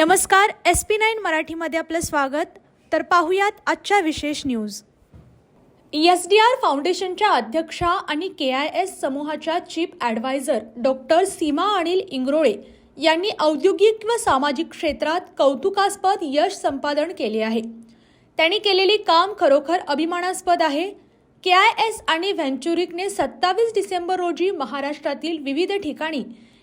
नमस्कार S P nine मराठीमध्ये आपलं स्वागत. तर पाहुयात आजच्या विशेष न्यूज. एस डी आर फाउंडेशनच्या अध्यक्षा आणि के आय एस समूहाच्या chief adviser doctor Seema Anil Ingrole यांनी औद्योगिक व सामाजिक क्षेत्रात कौतुकास्पद यश संपादन केले आहे. त्यांनी केलेली काम खरोखर अभिमानास्पद आहे. के आय एस आणि व्हेंचुरिकने सत्तावीस डिसेंबर रोजी महाराष्ट्रातील विविध ठिकाणी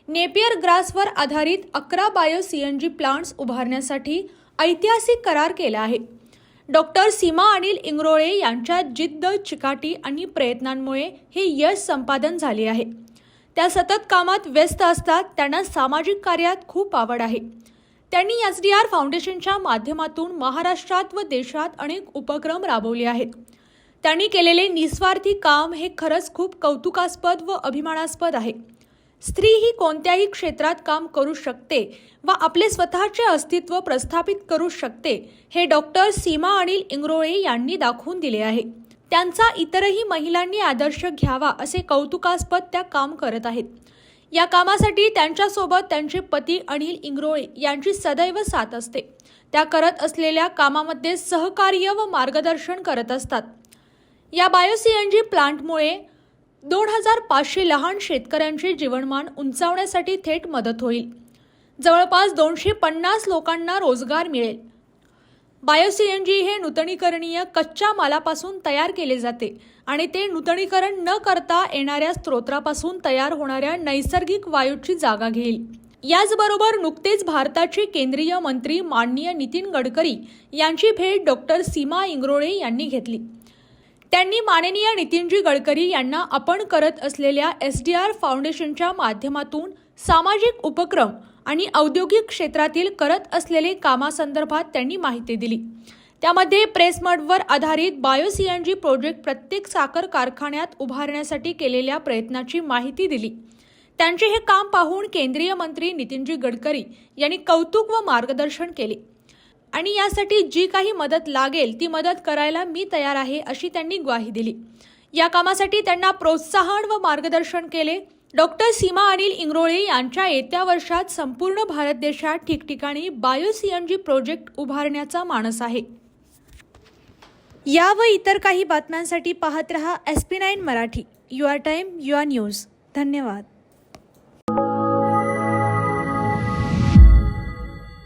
नेपियर ग्रासवर आधारित अकरा बायो जी प्लांट्स उभारण्यासाठी ऐतिहासिक करार केला आहे. डॉक्टर सीमा अनिल इंग्रोळे यांच्या जिद्द चिकाटी आणि प्रयत्नांमुळे हे यश संपादन झाले आहे. त्या सतत कामात व्यस्त असतात त्यांना सामाजिक कार्यात खूप आवड आहे. त्यांनी एस डी आर फाउंडेशनच्या माध्यमातून महाराष्ट्रात व देशात अनेक उपक्रम राबवले आहेत. त्यांनी केलेले निस्वार्थी काम हे खरंच खूप कौतुकास्पद व अभिमानास्पद आहे. स्त्री ही कोणत्याही क्षेत्रात काम करू शकते व आपले स्वतःचे अस्तित्व प्रस्थापित करू शकते हे डॉक्टर सीमा अनिल इंग्रोळे यांनी दाखवून दिले आहे. त्यांचा इतरही महिलांनी आदर्श घ्यावा असे कौतुकास्पद त्या काम करत आहेत. या कामासाठी त्यांच्यासोबत त्यांचे पती अनिल इंग्रोळे यांची सदैव साथ असते. त्या करत असलेल्या कामामध्ये सहकार्य व मार्गदर्शन करत असतात. या बायोसीएनजी प्लांटमुळे दोन हजार पाचशे लहान शेतकऱ्यांचे जीवनमान उंचावण्यासाठी थेट मदत होईल. जवळपास दोनशे पन्नास लोकांना रोजगार मिळेल. बायो जी हे नूतनीकरणीय कच्च्या मालापासून तयार केले जाते आणि ते नूतनीकरण न करता येणाऱ्या स्त्रोत्रापासून तयार होणाऱ्या नैसर्गिक वायूची जागा घेईल. याचबरोबर नुकतेच भारताचे केंद्रीय मंत्री माननीय नितीन गडकरी यांची भेट डॉक्टर सीमा इंग्रोळे यांनी घेतली. त्यांनी माननीय नितीनजी गडकरी यांना आपण करत असलेल्या एस डी आर फाउंडेशनच्या माध्यमातून सामाजिक उपक्रम आणि औद्योगिक क्षेत्रातील करत असलेले कामासंदर्भात त्यांनी माहिती दिली. त्यामध्ये प्रेसमडवर आधारित बायोसीएनजी प्रोजेक्ट प्रत्येक साखर कारखान्यात उभारण्यासाठी केलेल्या प्रयत्नाची माहिती दिली. त्यांचे हे काम पाहून केंद्रीय मंत्री नितीनजी गडकरी यांनी कौतुक व मार्गदर्शन केले. आणि यासाठी जी काही मदत लागेल ती मदत करायला मी तयार आहे अशी त्यांनी ग्वाही दिली. या कामासाठी त्यांना प्रोत्साहन व मार्गदर्शन केले. डॉक्टर सीमा अनिल इंग्रोळे यांच्या येत्या वर्षात संपूर्ण भारत देशात ठिकठिकाणी बायो जी प्रोजेक्ट उभारण्याचा मानस आहे. या व इतर काही बातम्यांसाठी पाहत रहा S P nine Marathi. Your time your news. धन्यवाद.